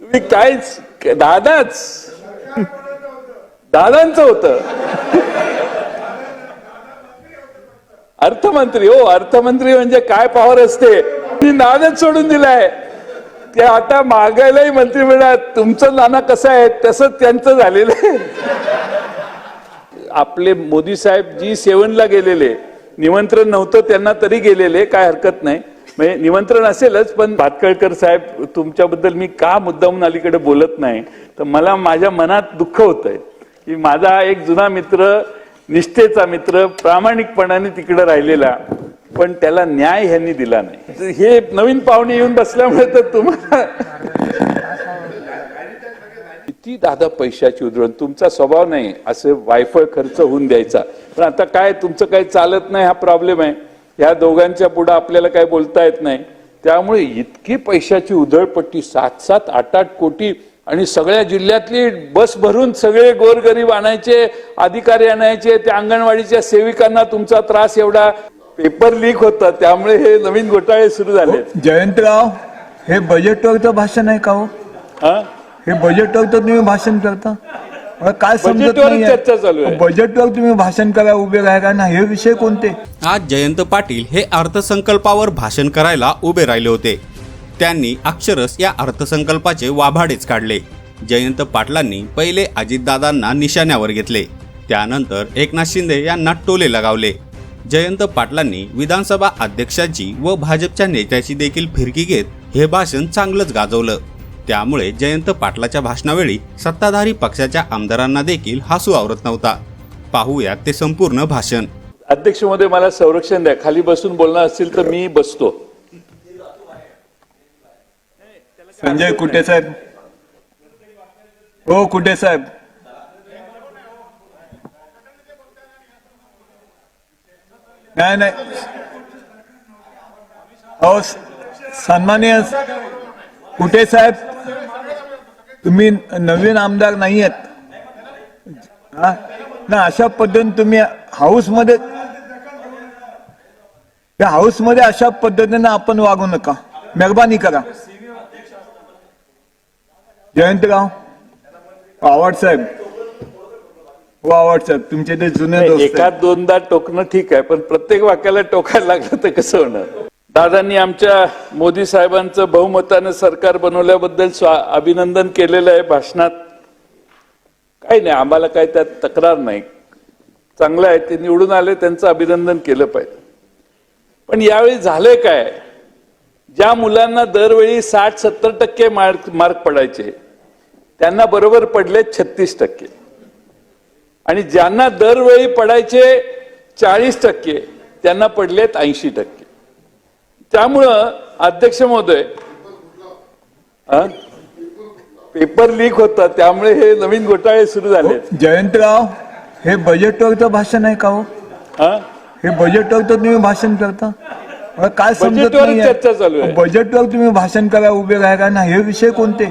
तुम्ही कायच दादाच? दादांचं होतं. अर्थमंत्री हो अर्थमंत्री म्हणजे काय पॉवर असते? मी नादच सोडून दिलाय. ते आता मागायलाही मंत्रिमंडळात तुमचं नाना कसं आहे? तसं त्यांचं झालेलं आहे. आपले मोदी साहेब जी सेवनला गेलेले निमंत्रण नव्हतं त्यांना तरी गेलेले काय हरकत नाही. म्हणजे निमंत्रण असेलच पण भातकळकर साहेब तुमच्याबद्दल मी का मुद्दामून अलीकडे बोलत नाही? तर मला माझ्या मनात दुःख होत आहे की माझा एक जुना मित्र निष्ठेचा मित्र प्रामाणिकपणाने तिकडे राहिलेला पण त्याला न्याय ह्यांनी दिला नाही. हे नवीन पाहुणे येऊन बसल्यामुळे तर तुम्हाला किती दादा पैशाची उधळण तुमचा स्वभाव नाही असं वायफळ खर्च होऊन द्यायचा. पण आता काय तुमचं काही चालत नाही हा प्रॉब्लेम आहे. ह्या दोघांच्या पुढे आपल्याला काय बोलता येत नाही. त्यामुळे इतकी पैशाची उधळपट्टी सात सात आठ आठ कोटी आणि सगळ्या जिल्ह्यातली बस भरून सगळे गोरगरीब आणायचे अधिकारी आणायचे त्या अंगणवाडीच्या सेविकांना तुमचा त्रास एवढा पेपर लीक होता त्यामुळे हे नवीन घोटाळे सुरू झाले जयंतराव हे बजेटवरचं भाषण आहे का हो? हा? हे बजेटवर तर तुम्ही भाषण करता? मला काय समजत बजेटवर नाही चर्चा चालू आहे. बजेटवर तुम्ही भाषण करा उभे राहा ना हे विषय कोणते? आज जयंत पाटील हे अर्थसंकल्पावर भाषण करायला उभे राहिले होते. त्यांनी अक्षरस या अर्थसंकल्पाचे वाभाडेच काढले. जयंत पाटलांनी पहिले अजितदादांना निशाण्यावर घेतले. त्यानंतर एकनाथ शिंदे यांना टोले लगावले. जयंत पाटलांनी विधानसभा अध्यक्षाची व भाजपच्या नेत्याची देखील फिरकी घेत हे भाषण चांगलंच गाजवलं. त्यामुळे जयंत पाटलाच्या भाषणावेळी सत्ताधारी पक्षाच्या आमदारांना देखील हसू आवरत नव्हता. पाहूयात ते संपूर्ण भाषण. अध्यक्षमध्ये मला संरक्षण द्या. खाली बसून बोलणार असेल तर मी बसतो. संजय कुटे साहेब? हो कुटे साहेब? नाही नाही. हो कुटे साहेब? तुम्ही नवीन आमदार नाही आहेत? ना अशा पद्धतीने तुम्ही हाऊसमध्ये त्या हाऊसमध्ये अशा पद्धतीने आपण वागू नका. मेहरबानी करा. जयंतराव आवाड साहेब. हो आवाड साहेब तुमचे ते जुने दोस्त एका आहेत. दोनदा टोकणं ठीक आहे पण प्रत्येक वाक्याला टोकायला लागलं तर कसं होणार? दादांनी आमच्या मोदी साहेबांचं बहुमतानं सरकार बनवल्याबद्दल स्वा- अभिनंदन केलेलं आहे भाषणात. काही नाही आम्हाला काही त्यात तक्रार नाही. चांगलं आहे ते निवडून आले त्यांचं अभिनंदन केलं पाहिजे. पण यावेळी झालंय काय? ज्या मुलांना दरवेळी साठ सत्तर टक्के मार्क मार्क पडायचे त्यांना बरोबर पडले छत्तीस टक्के. आणि ज्यांना दरवेळी पडायचे चाळीस टक्के त्यांना पडलेत ऐंशी टक्के. त्यामुळं अध्यक्ष महोदय हा? पेपर लीक होता त्यामुळे हे नवीन घोटाळे सुरू झाले जयंतराव हे बजेटवरचं भाषण आहे का हो? हा? हे बजेटवर तर तुम्ही भाषण करता? काय समजत बजेटवर नाही चर्चा चालू आहे. बजेटवर तुम्ही भाषण करा उभे राहा ना हे विषय कोणते?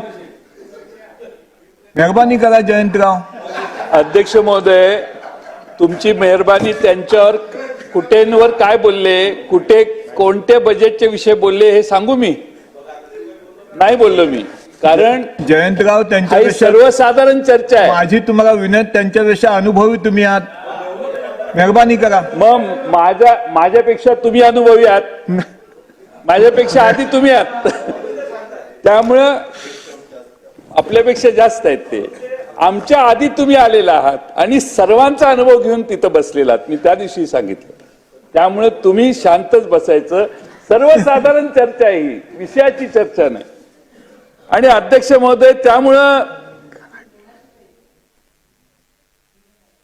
मेहरबानी करा जयंतराव. अध्यक्ष महोदय तुमची मेहरबानी त्यांच्यावर कुठेंवर काय बोलले कुठे कोणते बजेटचे विषय बोलले हे सांगू मी? नाही बोललो मी. कारण जयंतराव त्यांच्यापेक्षा सर्वसाधारण चर्चा आहे. माझी तुम्हाला विनंती त्यांच्यापेक्षा अनुभवी तुम्ही आहात. मेहरबानी करा. मग माझ्या माझ्यापेक्षा तुम्ही अनुभवी आहात. माझ्यापेक्षा आधी तुम्ही आहात. त्यामुळं आपल्यापेक्षा जास्त आहेत ते. आमच्या आधी तुम्ही आलेला आहात आणि सर्वांचा अनुभव घेऊन तिथं बसलेला आहात. मी त्या दिवशी सांगितलं. त्यामुळे तुम्ही शांतच बसायचं. सर्वसाधारण चर्चा आहे ही विषयाची चर्चा नाही. आणि अध्यक्ष महोदय त्यामुळं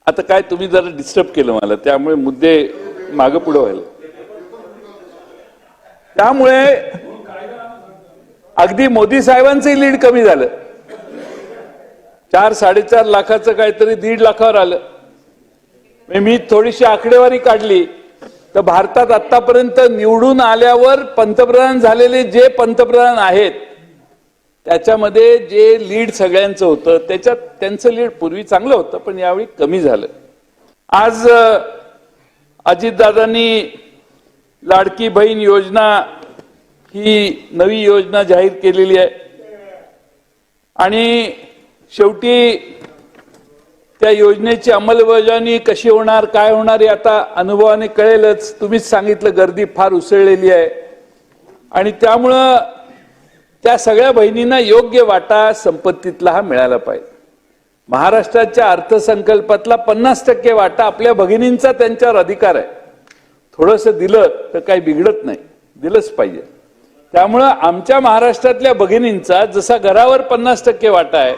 आता काय तुम्ही जरा डिस्टर्ब केलं मला त्यामुळे मुद्दे मागे पुढे व्हायला. त्यामुळे अगदी मोदी साहेबांचंही लीड कमी झालं. चार साडेचार लाखाचं काहीतरी दीड लाखावर आलं. मी थोडीशी आकडेवारी काढली. तर भारतात आतापर्यंत निवडून आल्यावर पंतप्रधान झालेले जे पंतप्रधान आहेत त्याच्यामध्ये जे लीड सगळ्यांचं होतं त्याच्यात त्यांचं लीड पूर्वी चांगलं होतं पण यावेळी कमी झालं. आज अजितदादांनी लाडकी बहीण योजना ही नवी योजना जाहीर केलेली आहे. आणि शेवटी त्या योजनेची अंमलबजावणी कशी होणार काय होणार हे आता अनुभवाने कळेलच. तुम्हीच सांगितलं गर्दी फार उसळलेली आहे. आणि त्यामुळं त्या सगळ्या बहिणींना योग्य वाटा संपत्तीतला हा मिळाला पाहिजे. महाराष्ट्राच्या अर्थसंकल्पातला पन्नास टक्के वाटा आपल्या भगिनींचा त्यांच्यावर अधिकार आहे. थोडस दिलं तर काही बिघडत नाही. दिलंच पाहिजे. त्यामुळं आमच्या महाराष्ट्रातल्या भगिनींचा जसा घरावर पन्नास टक्के वाटा आहे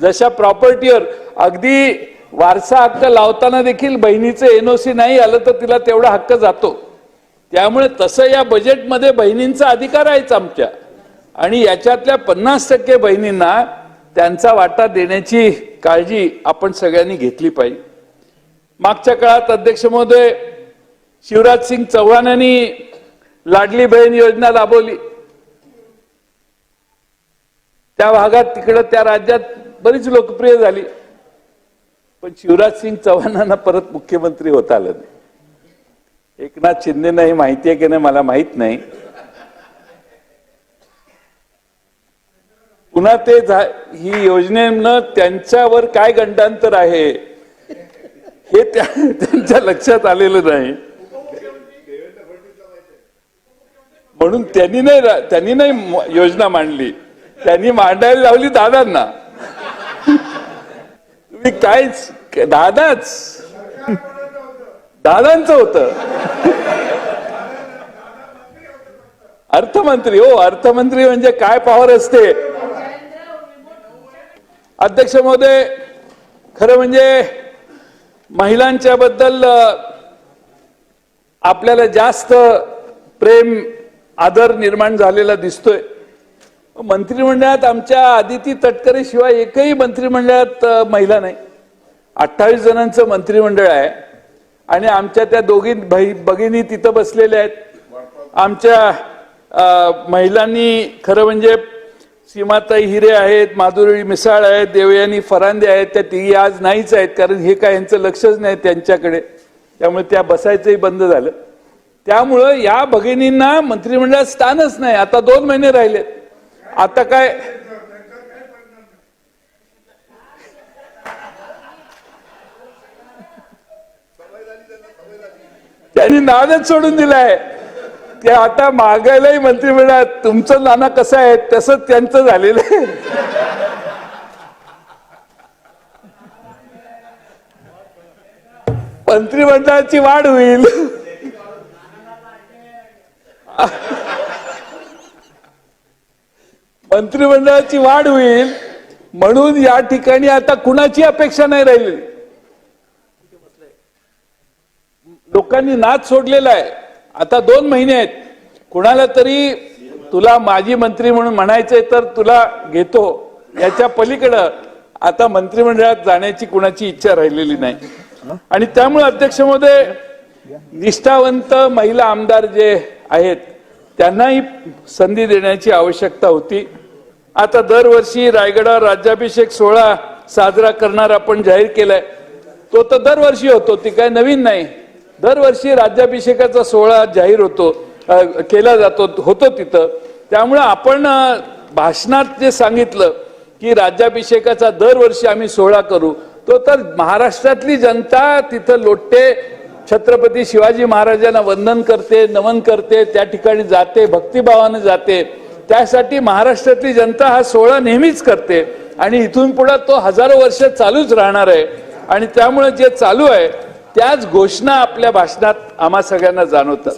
जशा प्रॉपर्टीवर अगदी वारसा हक्क लावताना देखील बहिणीचं एनओसी नाही आलं तर तिला तेवढा हक्क जातो. त्यामुळे तसं या बजेटमध्ये बहिणींचा अधिकार आहेच आमच्या. आणि याच्यातल्या पन्नास टक्के बहिणींना त्यांचा वाटा देण्याची काळजी आपण सगळ्यांनी घेतली पाहिजे. मागच्या काळात अध्यक्ष महोदय शिवराज सिंग चौहान यांनी लाडली बहीण योजना राबवली. त्या भागात तिकडं त्या राज्यात बरीच लोकप्रिय झाली. पण शिवराज सिंग चव्हाणांना परत मुख्यमंत्री होता आलं नाही. एकनाथ शिंदेना हे माहिती आहे की नाही मला माहीत नाही. पुन्हा ते झा- ही योजनेनं त्यांच्यावर काय गंडांतर आहे हे त्या त्यांच्या लक्षात आलेलं नाही. म्हणून त्यांनी नाही त्यांनी नाही योजना मांडली. त्यांनी मांडायला लावली दादांना. तुम्ही कायच दादाच. दादांचं होतं. अर्थमंत्री हो अर्थमंत्री म्हणजे काय पॉवर असते? अध्यक्ष महोदय खरं म्हणजे महिलांच्या बद्दल आपल्याला जास्त प्रेम आदर निर्माण झालेला दिसतोय. मंत्रिमंडळात आमच्या आदिती तटकरे शिवाय एकही मंत्रिमंडळात महिला नाही. अठ्ठावीस जणांचं मंत्रिमंडळ आहे. आणि आमच्या त्या दोघी भाई- भगिनी तिथं बसलेल्या आहेत. आमच्या महिलांनी खरं म्हणजे सीमाताई हिरे आहेत माधुरी मिसाळ आहेत देवयानी फरांदे आहेत त्या तिघी आज नाहीच आहेत कारण हे काय यांचं लक्षच नाही त्यांच्याकडे. त्यामुळे त्या बसायचंही बंद झालं. त्यामुळं या भगिनींना मंत्रिमंडळात स्थानच नाही. आता दोन महिने राहिलेत. आता काय? त्यांनी नादच सोडून दिलाय. ते आता मागायलाही मंत्रिमंडळात तुमचं नाना कसं आहे? तसंच त्यांचं झालेलं आहे. मंत्रिमंडळाची वाढ होईल. मंत्रिमंडळाची वाढ होईल म्हणून या ठिकाणी आता कुणाची अपेक्षा नाही राहिली. लोकांनी नाच सोडलेला आहे. आता दोन महिने आहेत. कुणाला तरी तुला माजी मंत्री म्हणून म्हणायचंय तर तुला घेतो. याच्या पलीकडं आता मंत्रिमंडळात जाण्याची कुणाची इच्छा राहिलेली नाही. आणि त्यामुळे अध्यक्ष महोदय निष्ठावंत महिला आमदार जे आहेत त्यांनाही संधी देण्याची आवश्यकता होती. आता दरवर्षी रायगडा राज्याभिषेक सोहळा साजरा करणार आपण जाहीर केलाय. तो तर दरवर्षी होतो ती काय नवीन नाही. दरवर्षी राज्याभिषेकाचा सोहळा जाहीर होतो केला जातो होतो तिथं. त्यामुळे आपण भाषणात जे सांगितलं की राज्याभिषेकाचा दरवर्षी आम्ही सोहळा करू तो तर महाराष्ट्रातली जनता तिथं लोटते. छत्रपती शिवाजी महाराजांना वंदन करते नमन करते त्या ठिकाणी जाते भक्तिभावाने जाते. त्यासाठी महाराष्ट्रातली जनता हा सोहळा नेहमीच करते. आणि इथून पुढे तो हजारो वर्ष चालूच राहणार आहे. आणि त्यामुळे जे चालू आहे त्याच घोषणा आपल्या भाषणात आम्हा सगळ्यांना जाणवतात.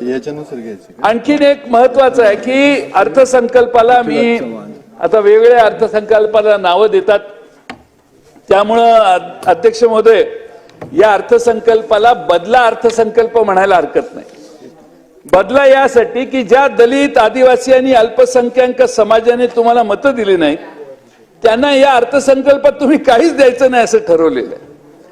आणखीन एक महत्वाचं आहे की अर्थसंकल्पाला मी आता वेगवेगळ्या अर्थसंकल्पाला नावं देतात. त्यामुळं अध्यक्ष महोदय या अर्थसंकल्पाला बदला अर्थसंकल्प म्हणायला हरकत नाही. बदला यासाठी की ज्या दलित आदिवासी आणि अल्पसंख्याक समाजाने तुम्हाला मतं दिली नाही त्यांना या अर्थसंकल्पात तुम्ही काहीच द्यायचं नाही असं ठरवलेलं आहे.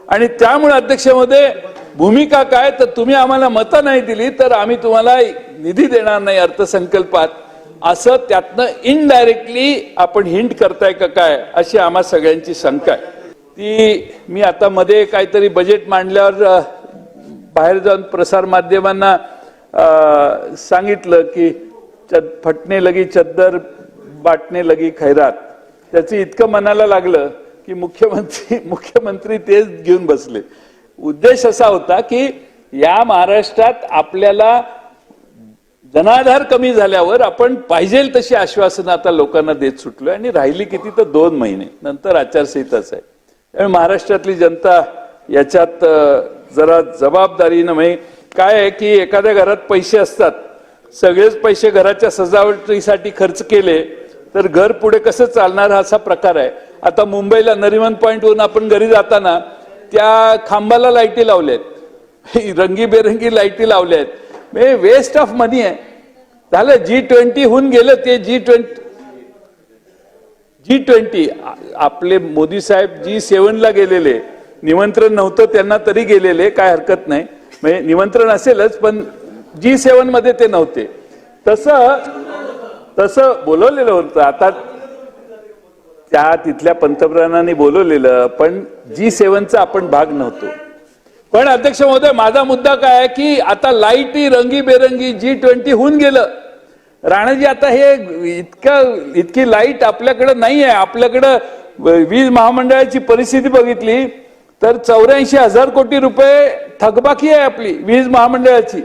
आणि त्यामुळे अध्यक्षामध्ये भूमिका काय तर तुम्ही आम्हाला मतं नाही दिली तर आम्ही तुम्हाला निधी देणार नाही अर्थसंकल्पात. असं त्यातनं इनडायरेक्टली आपण हिंट करताय का काय अशी आम्हा सगळ्यांची शंका आहे. ती मी आता मध्ये काहीतरी बजेट मांडल्यावर बाहेर जाऊन प्रसार माध्यमांना सांगितलं की चद फटणे लगी चद्दर बाटणे लगी खैरात. त्याचं इतकं मनाला लागलं की मुख्यमंत्री मुख्यमंत्री तेच घेऊन बसले. उद्देश असा होता की या महाराष्ट्रात आपल्याला जनाधार कमी झाल्यावर आपण पाहिजे तशी आश्वासनं आता लोकांना देत सुटलोय आणि राहिली किती तर दोन महिने. नंतर आचारसंहिताच आहे. त्यामुळे महाराष्ट्रातली जनता याच्यात जरा जबाबदारीनं म्हणजे काय आहे की एखाद्या घरात पैसे असतात सगळेच पैसे घराच्या सजावटीसाठी खर्च केले तर घर पुढे कसं चालणार हा असा प्रकार आहे. आता मुंबईला नरिमन पॉईंटवरून आपण घरी जाताना त्या खांबाला लाईटी लावल्यात रंगीबेरंगी लाईटी लावल्यात हे वेस्ट ऑफ मनी आहे. झालं जी ट्वेंटी होऊन गेलं ते जी ट्वेंटी जी ट्वेंटी आपले मोदी साहेब जी सेवनला गेलेले निमंत्रण नव्हतं त्यांना तरी गेलेले काय हरकत नाही. म्हणजे निमंत्रण असेलच पण जी सेवनमध्ये ते नव्हते. तसं तसं बोलवलेलं होतं. आता त्या तिथल्या पंतप्रधानांनी बोलवलेलं पण जी सेवनचा आपण भाग नव्हतो. पण अध्यक्ष महोदय माझा मुद्दा काय आहे की आता लाईटी रंगीबेरंगी जी ट्वेंटी होऊन गेलं. राणाजी आता हे इतकं इतकी लाइट आपल्याकडं नाही आहे आपल्याकडं वीज महामंडळाची परिस्थिती बघितली. तर चौऱ्याऐंशी हजार कोटी रुपये थकबाकी आहे आपली वीज महामंडळाची.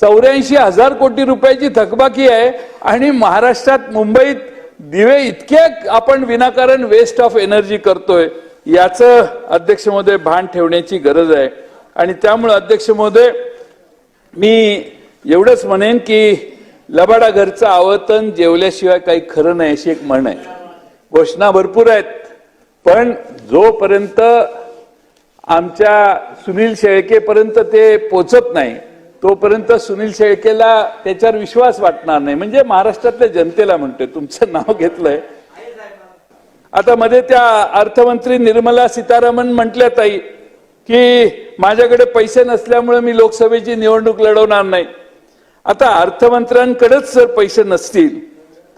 चौऱ्याऐंशी हजार कोटी रुपयाची थकबाकी आहे आणि महाराष्ट्रात मुंबईत दिवे इतके आपण विनाकारण वेस्ट ऑफ एनर्जी करतोय याचं अध्यक्ष महोदय भान ठेवण्याची गरज आहे. आणि त्यामुळे अध्यक्ष महोदय मी एवढंच म्हणेन की लबाडा घरचं आवर्तन जेवल्याशिवाय काही खरं नाही अशी एक म्हण आहे. घोषणा भरपूर आहेत पण जोपर्यंत आमच्या सुनील शेळकेपर्यंत ते पोचत नाही तोपर्यंत सुनील शेळकेला त्याच्यावर विश्वास वाटणार नाही. म्हणजे महाराष्ट्रातल्या जनतेला म्हणतोय तुमचं नाव घेतलंय. आता मध्ये त्या अर्थमंत्री निर्मला सीतारामन म्हटल्या ताई की माझ्याकडे पैसे नसल्यामुळे मी लोकसभेची निवडणूक लढवणार नाही. आता अर्थमंत्र्यांकडेच जर पैसे नसतील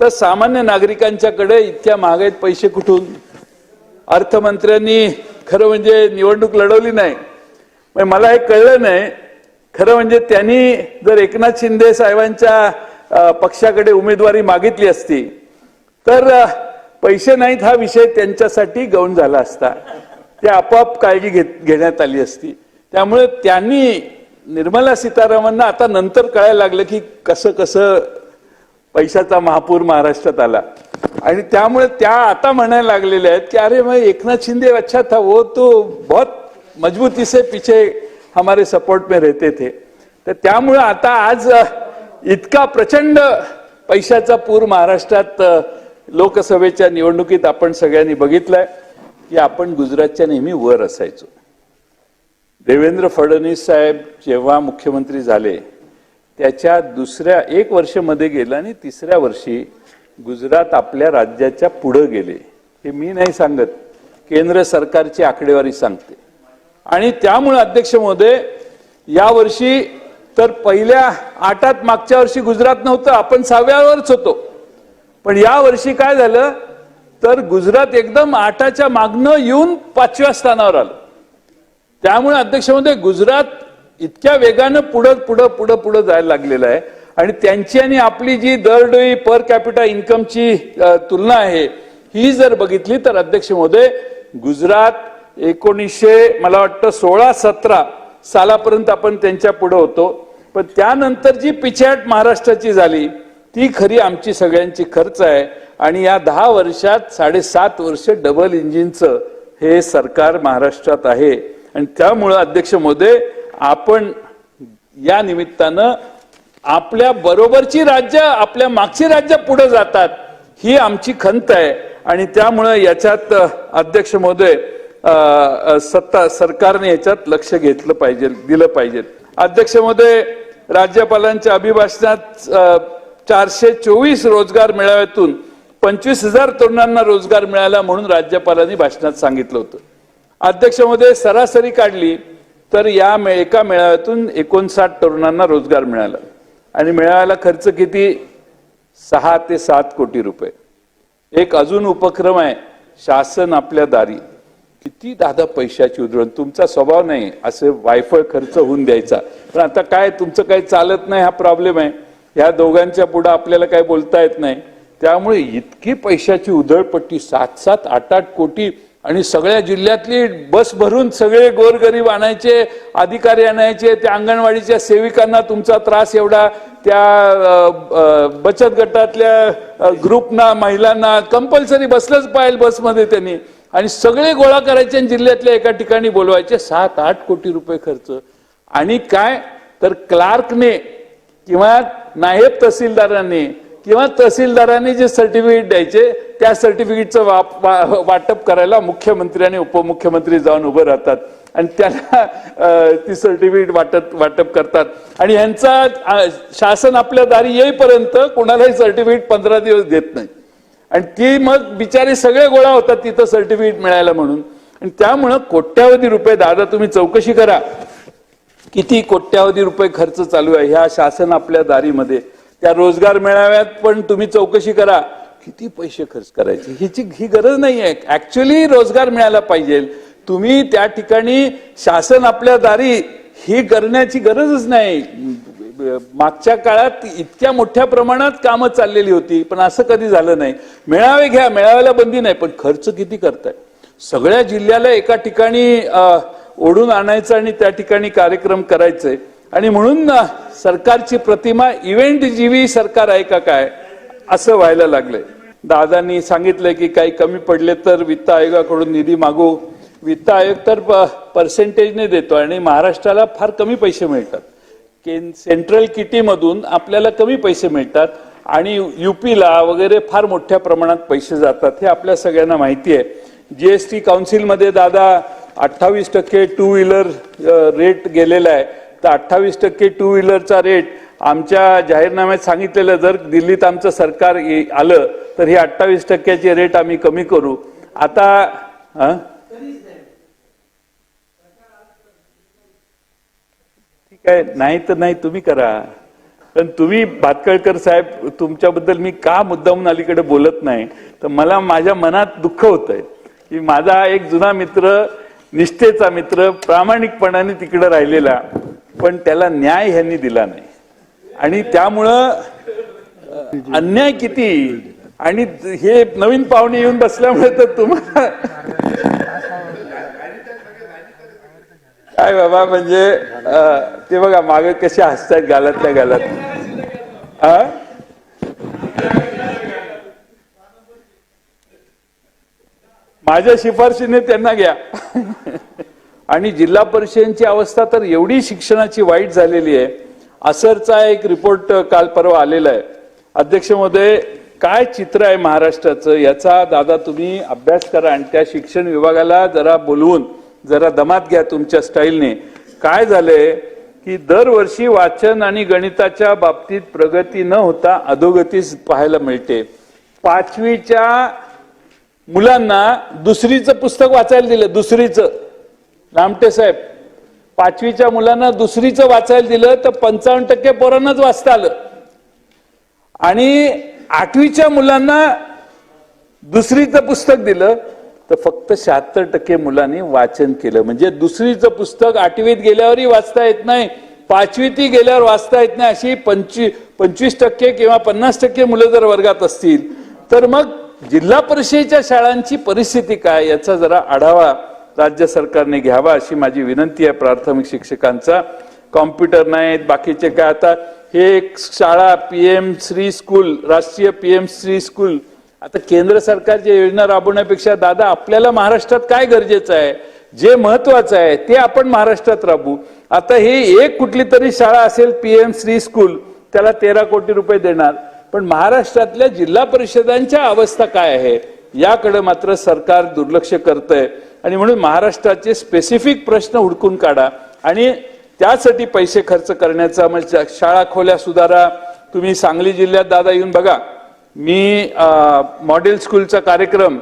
तर सामान्य नागरिकांच्याकडे इतक्या महागाईत पैसे कुठून? अर्थमंत्र्यांनी खरं म्हणजे निवडणूक लढवली नाही. मग मला हे कळलं नाही. खरं म्हणजे त्यांनी जर एकनाथ शिंदे साहेबांच्या पक्षाकडे उमेदवारी मागितली असती तर पैसे नाहीत हा विषय त्यांच्यासाठी गौण झाला असता. ते आपोआप काळजी घेत घेण्यात आली असती. त्यामुळे त्यांनी निर्मला सीतारामनना आता नंतर कळायला लागलं की कसं कसं पैशाचा महापूर महाराष्ट्रात आला. आणि त्यामुळे त्या आता म्हणायला लागलेल्या आहेत की अरे मग एकनाथ शिंदे अच्छा था वो तो बहुत मजबूती से पीछे हमारे सपोर्ट में रहते थे. तर त्यामुळे आता आज इतका प्रचंड पैशाचा पूर महाराष्ट्रात लोकसभेच्या निवडणुकीत आपण सगळ्यांनी बघितलाय की आपण गुजरातच्या नेहमी वर असायचो. देवेंद्र फडणवीस साहेब जेव्हा मुख्यमंत्री झाले त्याच्या दुसऱ्या एक वर्षमध्ये गेलं आणि तिसऱ्या वर्षी गुजरात आपल्या राज्याच्या पुढं गेले. हे मी नाही सांगत. केंद्र सरकारची आकडेवारी सांगते. आणि त्यामुळे अध्यक्ष महोदय या वर्षी तर पहिल्या आठात मागच्या वर्षी गुजरात नव्हतं आपण सहाव्यावरच होतो. पण या वर्षी काय झालं? तर गुजरात एकदम आठाच्या मागणं येऊन पाचव्या स्थानावर आलं. त्यामुळे अध्यक्ष महोदय गुजरात इतक्या वेगानं पुढं पुढं पुढं पुढं जायला लागलेलं आहे. आणि त्यांची आणि आपली जी दरडोई पर कॅपिटा इन्कमची तुलना आहे ही जर बघितली तर अध्यक्ष महोदय गुजरात एकोणीसशे मला वाटतं सोळा सतरा सालापर्यंत आपण त्यांच्या पुढे होतो. पण त्यानंतर जी पिछाट महाराष्ट्राची झाली ती खरी आमची सगळ्यांची खर्च आहे. आणि या दहा वर्षात साडेसात वर्ष डबल इंजिनचं हे सरकार महाराष्ट्रात आहे. आणि त्यामुळं अध्यक्ष मोदे आपण या निमित्तानं आपल्या बरोबरची राज्य आपल्या मागची राज्य पुढे जातात ही आमची खंत आहे. आणि त्यामुळं याच्यात अध्यक्ष महोदय सत्ता सरकारने याच्यात लक्ष घेतलं पाहिजे दिलं पाहिजे. अध्यक्ष महोदय राज्यपालांच्या अभिभाषणात चारशे चोवीस रोजगार मेळाव्यातून पंचवीस हजार तरुणांना रोजगार मिळाला म्हणून राज्यपालांनी भाषणात सांगितलं होतं. अध्यक्ष महोदय सरासरी काढली तर या मे- एका मेळाव्यातून एकोणसाठ तरुणांना रोजगार मिळाला. आणि मेळाव्याला खर्च किती? सहा ते सात कोटी रुपये. एक अजून उपक्रम आहे शासन आपल्या दारी. किती दादा पैशाची उधळण? तुमचा स्वभाव नाही असं वायफळ खर्च होऊन द्यायचा. पण आता काय तुमचं काही चालत नाही हा प्रॉब्लेम आहे. ह्या दोघांच्या पुढं आपल्याला काय बोलता येत नाही. त्यामुळे इतकी पैशाची उधळपट्टी सात सात आठ आठ कोटी आणि सगळ्या जिल्ह्यातली बस भरून सगळे गोरगरीब आणायचे अधिकारी आणायचे त्या अंगणवाडीच्या सेविकांना तुमचा त्रास एवढा त्या बचत गटातल्या ग्रुपना महिलांना कंपल्सरी बसलंच पाहिजे बसमध्ये त्यांनी. आणि सगळे गोळा करायचे आणि जिल्ह्यातल्या एका ठिकाणी बोलवायचे सात आठ कोटी रुपये खर्च. आणि काय? तर क्लार्कने किंवा नायब तहसीलदारांनी किंवा तहसीलदारांनी जे सर्टिफिकेट द्यायचे त्या सर्टिफिकेटचं वाप- वाटप करायला मुख्यमंत्री आणि उपमुख्यमंत्री जाऊन उभं राहतात. आणि त्याला ती सर्टिफिकेट वाटत वाटप करतात. आणि यांचा शासन आपल्या दारी येईपर्यंत कोणालाही सर्टिफिकेट पंधरा दिवस देत नाही. आणि ती मग बिचारे सगळे गोळा होतात तिथं सर्टिफिकेट मिळायला म्हणून. आणि त्यामुळं कोट्यावधी रुपये दादा तुम्ही चौकशी करा. किती कोट्यावधी रुपये खर्च चालू आहे ह्या शासन आपल्या दारीमध्ये. त्या रोजगार मेळाव्यात पण तुम्ही चौकशी करा. किती पैसे खर्च करायचे? हिची ही गरज नाही आहे ऍक्च्युली रोजगार मिळायला पाहिजे. तुम्ही त्या ठिकाणी शासन आपल्या दारी ही करण्याची गरजच नाही. मागच्या काळात इतक्या मोठ्या प्रमाणात कामं चाललेली होती पण असं कधी झालं नाही. मेळावे घ्या मेळाव्याला बंदी नाही पण खर्च किती करताय? सगळ्या जिल्ह्याला एका ठिकाणी ओढून आणायचं आणि त्या ठिकाणी कार्यक्रम करायचे. आणि म्हणून ना सरकारची प्रतिमा इव्हेंट जीवी सरकार आहे का काय असं व्हायला लागलंय. दादांनी सांगितलंय की काही कमी पडले तर वित्त आयोगाकडून निधी मागू. वित्त आयोग तर पर्सेंटेजने देतो आणि महाराष्ट्राला फार कमी पैसे मिळतात. केन सेंट्रल किटीमधून आपल्याला कमी पैसे मिळतात आणि युपीला वगैरे फार मोठ्या प्रमाणात पैसे जातात हे आपल्या सगळ्यांना माहिती आहे. जीएसटी काउन्सिलमध्ये दादा अठ्ठावीस टक्के टू व्हीलर रेट गेलेला आहे. तर अठ्ठावीस टक्के टू व्हीलरचा रेट आमच्या जाहीरनाम्यात सांगितलेलं जर दिल्लीत आमचं सरकार आलं तर हे अठ्ठावीस टक्क्याचे रेट आम्ही कमी करू. आता ठीक आहे नाही तर नाही तुम्ही करा. पण तुम्ही भातकळकर साहेब तुमच्याबद्दल मी का मुद्दामून अलीकडे बोलत नाही? तर मला माझ्या मनात दुःख होत आहे की माझा एक जुना मित्र निष्ठेचा मित्र प्रामाणिकपणाने तिकडे राहिलेला. पण त्याला न्याय ह्यांनी दिला नाही. आणि त्यामुळं अन्याय किती? आणि हे नवीन पाहुणे येऊन बसल्यामुळे तर तुम्हाला काय बाबा म्हणजे अं, ते बघा मागे कसे हसतात गालातल्या गालात. हा माझ्या शिफारशीने त्यांना घ्या. आणि जिल्हा परिषदेची अवस्था तर एवढी शिक्षणाची वाईट झालेली आहे. असरचा एक रिपोर्ट काल परवा आलेला आहे. अध्यक्ष महोदय काय चित्र आहे महाराष्ट्राचं? याचा दादा तुम्ही अभ्यास करा आणि त्या शिक्षण विभागाला जरा बोलवून जरा दमात घ्या तुमच्या स्टाईलने. काय झालंय की दरवर्षी वाचन आणि गणिताच्या बाबतीत प्रगती न होता अधोगतीच पाहायला मिळते. पाचवीच्या मुलांना दुसरीचं पुस्तक वाचायला दिलं दुसरीचं. रामटे साहेब पाचवीच्या मुलांना दुसरीचं वाचायला दिलं तर पंचावन्न टक्के पोरांनाच वाचता आलं. आणि आठवीच्या मुलांना दुसरीचं पुस्तक दिलं तर फक्त शहात्तर टक्के मुलांनी वाचन केलं. म्हणजे दुसरीचं पुस्तक आठवीत गेल्यावरही वाचता येत नाही पाचवीतही गेल्यावर वाचता येत नाही अशी पंचवी पंचवीस टक्के किंवा पन्नास टक्के मुलं जर वर्गात असतील तर मग जिल्हा परिषदेच्या शाळांची परिस्थिती काय याचा जरा आढावा राज्य सरकारने घ्यावा अशी माझी विनंती आहे प्राथमिक शिक्षकांचा. कॉम्प्युटर नाहीत बाकीचे काय आता हे एक शाळा पीएम श्री स्कूल राष्ट्रीय पीएम श्री स्कूल आता केंद्र सरकारच्या योजना राबवण्यापेक्षा दादा आपल्याला महाराष्ट्रात काय गरजेचं आहे? जे महत्वाचं आहे ते आपण महाराष्ट्रात राबवू. आता हे एक कुठली तरी शाळा असेल पी एम श्री स्कूल त्याला तेरा कोटी रुपये देणार. पण महाराष्ट्रातल्या जिल्हा परिषदांच्या अवस्था काय आहे? याकडे मात्र सरकार दुर्लक्ष करतंय. आणि म्हणून महाराष्ट्राचे स्पेसिफिक प्रश्न हुडकून काढा. आणि त्यासाठी पैसे खर्च करण्याचा म्हणजे शाळा खोल्या सुधारा तुम्ही सांगली जिल्ह्यात दादा येऊन बघा. मी मॉडेल स्कूलचा कार्यक्रम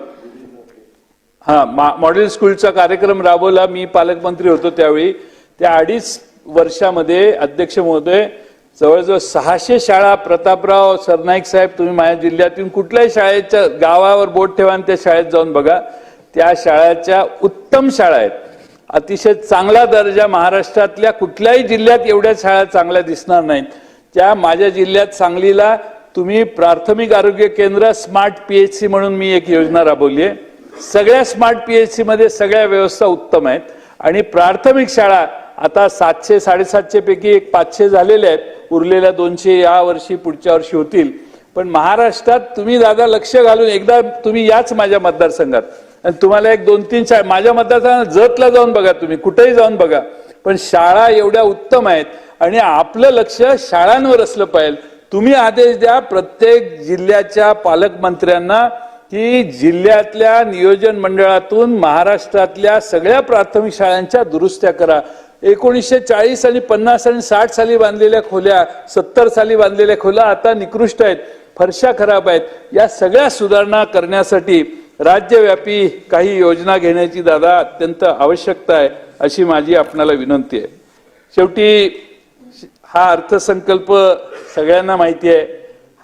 हा मा- मॉडेल स्कूलचा कार्यक्रम राबवला. मी पालकमंत्री होतो त्यावेळी. त्या अडीच वर्षामध्ये अध्यक्ष महोदय जवळजवळ सहाशे शाळा प्रतापराव सरनाईक साहेब तुम्ही माझ्या जिल्ह्यातून कुठल्याही शाळेच्या गावावर बोट ठेवा आणि त्या शाळेत जाऊन बघा. त्या शाळेच्या उत्तम शाळा आहेत. अतिशय चांगला दर्जा महाराष्ट्रातल्या कुठल्याही जिल्ह्यात एवढ्या शाळा चांगल्या दिसणार नाहीत. त्या माझ्या जिल्ह्यात सांगलीला तुम्ही प्राथमिक आरोग्य केंद्र स्मार्ट पी एच सी म्हणून मी एक योजना राबवली आहे. सगळ्या स्मार्ट पी एच मध्ये सगळ्या व्यवस्था उत्तम आहेत. आणि प्राथमिक शाळा आता सातशे साडेसातशे पैकी एक पाचशे झालेले आहेत. उरलेल्या दोनशे या वर्षी पुढच्या वर्षी होतील. पण महाराष्ट्रात तुम्ही दादा लक्ष घालून एकदा तुम्ही याच माझ्या मतदारसंघात. आणि तुम्हाला एक दोन तीन शाळा माझ्या मतदारसंघात जतला जाऊन बघा तुम्ही कुठेही जाऊन बघा. पण शाळा एवढ्या उत्तम आहेत आणि आपलं लक्ष शाळांवर असलं पाहिजे. तुम्ही आदेश द्या प्रत्येक जिल्ह्याच्या पालकमंत्र्यांना की जिल्ह्यातल्या नियोजन मंडळातून महाराष्ट्रातल्या सगळ्या प्राथमिक शाळांच्या दुरुस्त्या करा. एकोणीसशे चाळीस आणि पन्नास आणि साठ साली बांधलेल्या खोल्या सत्तर साली बांधलेल्या खोल्या आता निकृष्ट आहेत फरशा खराब आहेत. या सगळ्या सुधारणा करण्यासाठी राज्यव्यापी काही योजना घेण्याची दादा अत्यंत आवश्यकता आहे अशी माझी आपणाला विनंती आहे. शेवटी हा अर्थसंकल्प सगळ्यांना माहिती आहे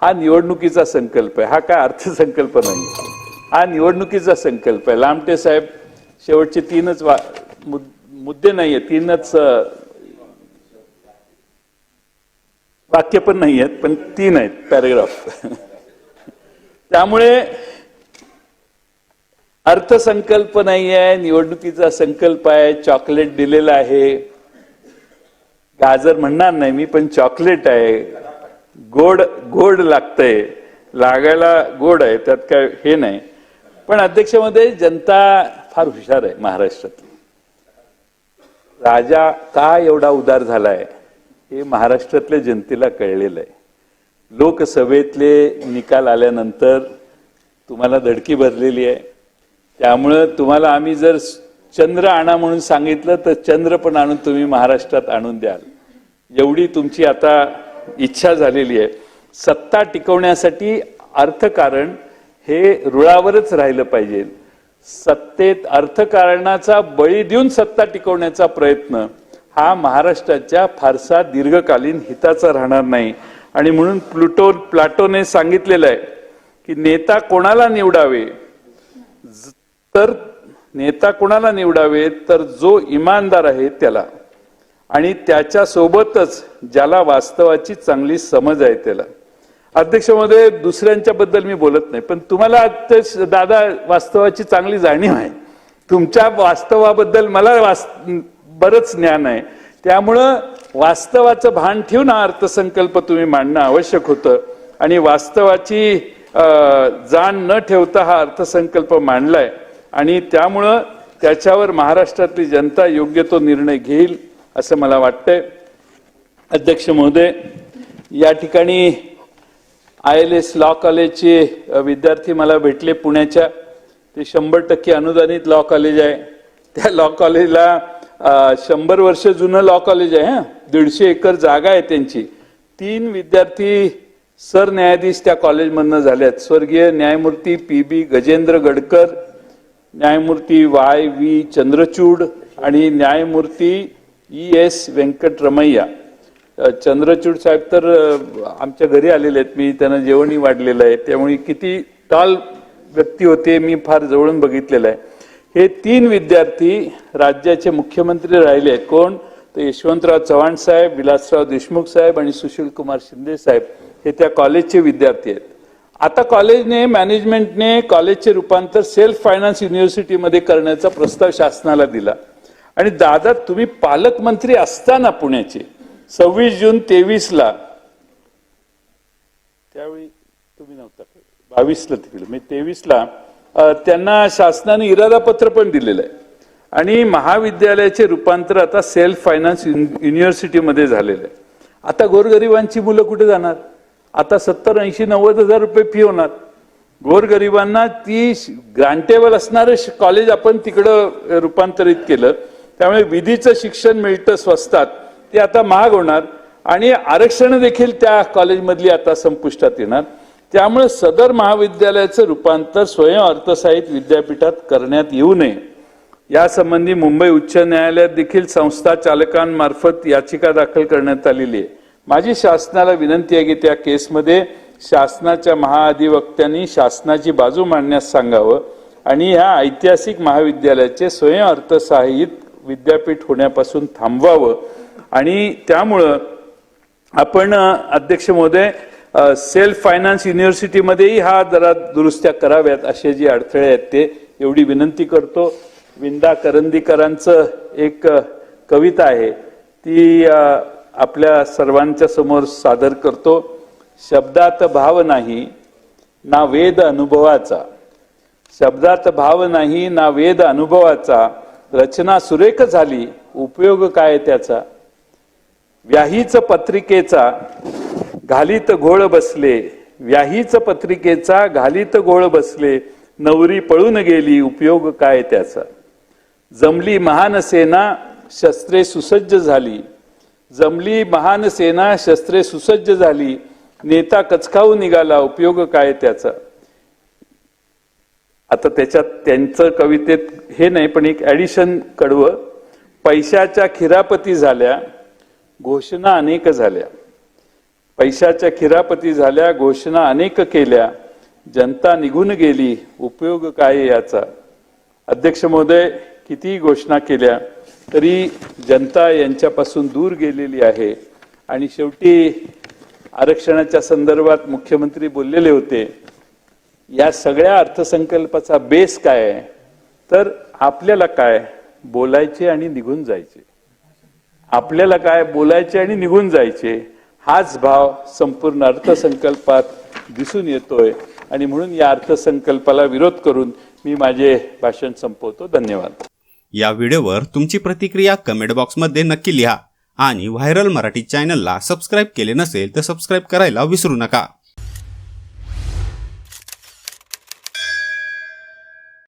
हा निवडणुकीचा संकल्प आहे हा काय अर्थसंकल्प नाही. हा निवडणुकीचा संकल्प आहे. लामटे साहेब शेवटचे तीनच वा मुद्दे मुद्दे नाहीये तीनच वाक्य पण नाही आहेत पण तीन आहेत पॅरेग्राफ त्यामुळे अर्थसंकल्प नाही आहे निवडणुकीचा संकल्प आहे चॉकलेट दिलेला आहे. गाजर म्हणणार नाही मी पण चॉकलेट आहे. गोड गोड लागतंय. लागायला गोड आहे त्यात काय हे नाही. पण अध्यक्षामध्ये जनता फार हुशार आहे महाराष्ट्रातली राजा का एवढा उदार झालाय हे महाराष्ट्रातल्या जनतेला कळलेलं आहे. लोकसभेतले निकाल आल्यानंतर तुम्हाला धडकी भरलेली आहे. त्यामुळं तुम्हाला आम्ही जर चंद्र आणा म्हणून सांगितलं तर चंद्र पण आणून तुम्ही महाराष्ट्रात आणून द्याल. एवढी तुमची आता इच्छा झालेली आहे. सत्ता टिकवण्यासाठी अर्थकारण हे रुळावरच राहिलं पाहिजे. सत्तेत अर्थकारणाचा बळी देऊन सत्ता टिकवण्याचा प्रयत्न हा महाराष्ट्राच्या फारसा दीर्घकालीन हिताचा राहणार नाही. आणि म्हणून प्लुटो प्लाटोने सांगितलेलं आहे की नेता कोणाला निवडावे? तर नेता कोणाला निवडावे? तर जो इमानदार आहे त्याला. आणि त्याच्यासोबतच ज्याला वास्तवाची चांगली समज आहे त्याला. अध्यक्षमध्ये दुसऱ्यांच्या बद्दल मी बोलत नाही पण तुम्हाला अध्यक्ष दादा वास्तवाची चांगली जाणीव आहे. तुमच्या वास्तवाबद्दल मला वास बरंच ज्ञान आहे. त्यामुळं वास्तवाचं भान ठेवून हा अर्थसंकल्प तुम्ही मांडणं आवश्यक होतं. आणि वास्तवाची जाण न ठेवता हा अर्थसंकल्प मांडलाय. आणि त्यामुळं त्याच्यावर महाराष्ट्रातली जनता योग्य तो निर्णय घेईल असं मला वाटतंय. अध्यक्ष महोदय या ठिकाणी आय एल एस लॉ कॉलेजचे विद्यार्थी मला भेटले पुण्याच्या. ते शंभर टक्के अनुदानित लॉ कॉलेज आहे. त्या लॉ कॉलेजला शंभर वर्ष जुनं लॉ कॉलेज आहे हा. दीडशे एकर जागा आहे त्यांची. तीन विद्यार्थी सरन्यायाधीश त्या कॉलेजमधनं झाल्यात. स्वर्गीय न्यायमूर्ती पी बी गजेंद्र गडकर न्यायमूर्ती वाय व्ही चंद्रचूड आणि न्यायमूर्ती ई एस व्यंकटरमैया. चंद्रचूड साहेब तर आमच्या घरी आलेले आहेत. मी त्यांना जेवणही वाढलेलं आहे. त्यामुळे किती टाल व्यक्ती होते मी फार जवळून बघितलेलं आहे. हे तीन विद्यार्थी राज्याचे मुख्यमंत्री राहिले आहेत. कोण? तर यशवंतराव चव्हाण साहेब विलासराव देशमुख साहेब आणि सुशील कुमार शिंदे साहेब. हे त्या कॉलेजचे विद्यार्थी आहेत. आता कॉलेजने मॅनेजमेंटने कॉलेजचे रूपांतर सेल्फ फायनान्स युनिव्हर्सिटीमध्ये करण्याचा प्रस्ताव शासनाला दिला. आणि दादा तुम्ही पालकमंत्री असताना पुण्याचे. सव्वीस जून तेवीसला. त्यावेळी तुम्ही नव्हता. बावीसला तिकडे. म्हणजे तेवीसला त्यांना शासनाने इरादा पत्र पण दिलेलं आहे. आणि महाविद्यालयाचे रूपांतर आता सेल्फ फायनान्स युनिव्हर्सिटीमध्ये झालेलं आहे. आता गोरगरिबांची मुलं कुठे जाणार? आता सत्तर ऐंशी नव्वद हजार रुपये फी होणार. गोरगरिबांना ती ग्रांटेबल असणारं श- कॉलेज आपण तिकडं रूपांतरित केलं. त्यामुळे विधीचं शिक्षण मिळतं स्वस्तात. ते आता महाग होणार आणि आरक्षण देखील त्या कॉलेजमधली आता संपुष्टात येणार. त्यामुळे सदर महाविद्यालयाचं रूपांतर स्वयं अर्थसहाय्यित विद्यापीठात करण्यात येऊ नये. यासंबंधी मुंबई उच्च न्यायालयात देखील संस्था चालकांमार्फत याचिका दाखल करण्यात आलेली आहे. माझी शासनाला विनंती आहे की त्या केसमध्ये शासनाच्या महाअधिवक्त्यांनी शासनाची बाजू मांडण्यास सांगावं आणि ह्या ऐतिहासिक महाविद्यालयाचे स्वयं अर्थसाहित विद्यापीठ होण्यापासून थांबवावं आणि त्यामुळं आपण अध्यक्ष महोदय सेल्फ फायनान्स युनिव्हर्सिटीमध्येही हा जरा दुरुस्त्या कराव्यात असे जे अडथळे आहेत ते. एवढी विनंती करतो. विंदा करंदीकरांचं एक कविता आहे. ती आपल्या सर्वांच्या समोर सादर करतो. शब्दात भाव नाही ना वेद अनुभवाचा. शब्दात भाव नाही ना वेद अनुभवाचा. रचना सुरेख झाली उपयोग काय त्याचा? व्याहीच पत्रिकेचा घालीत घोळ बसले व्याहीच पत्रिकेचा घालीत घोळ बसले नवरी पळून गेली उपयोग काय त्याचा? जमली महान सेना शस्त्रे सुसज्ज झाली. जमली महान सेना शस्त्रे सुसज्ज झाली नेता कचकाऊ निघाला उपयोग काय त्याचा? आता त्याच्यात त्यांचं कवितेत हे नाही पण एक ऍडिशन कडवं. पैशाच्या खिरापती झाल्या घोषणा अनेक झाल्या. पैशाच्या खिरापती झाल्या घोषणा अनेक केल्या. जनता निघून गेली उपयोग काय याचा? अध्यक्ष महोदय कितीही घोषणा केल्या? तरी जनता यांच्यापासून दूर गेलेली आहे. आणि शेवटी आरक्षणाच्या संदर्भात मुख्यमंत्री बोललेले होते या सगळ्या अर्थसंकल्पाचा बेस काय आहे? तर आपल्याला काय? बोलायचे आणि निघून जायचे. आपल्याला काय बोलायचे आणि निघून जायचे हाच भाव संपूर्ण अर्थसंकल्पात दिसून येतोय. आणि म्हणून या अर्थसंकल्पाला विरोध करून मी माझे भाषण संपवतो. धन्यवाद. या व्हिडिओवर तुमची प्रतिक्रिया कमेंट बॉक्समध्ये नक्की लिहा. आणि व्हायरल मराठी चॅनलला सबस्क्राईब केले नसेल तर सबस्क्राईब करायला विसरू नका.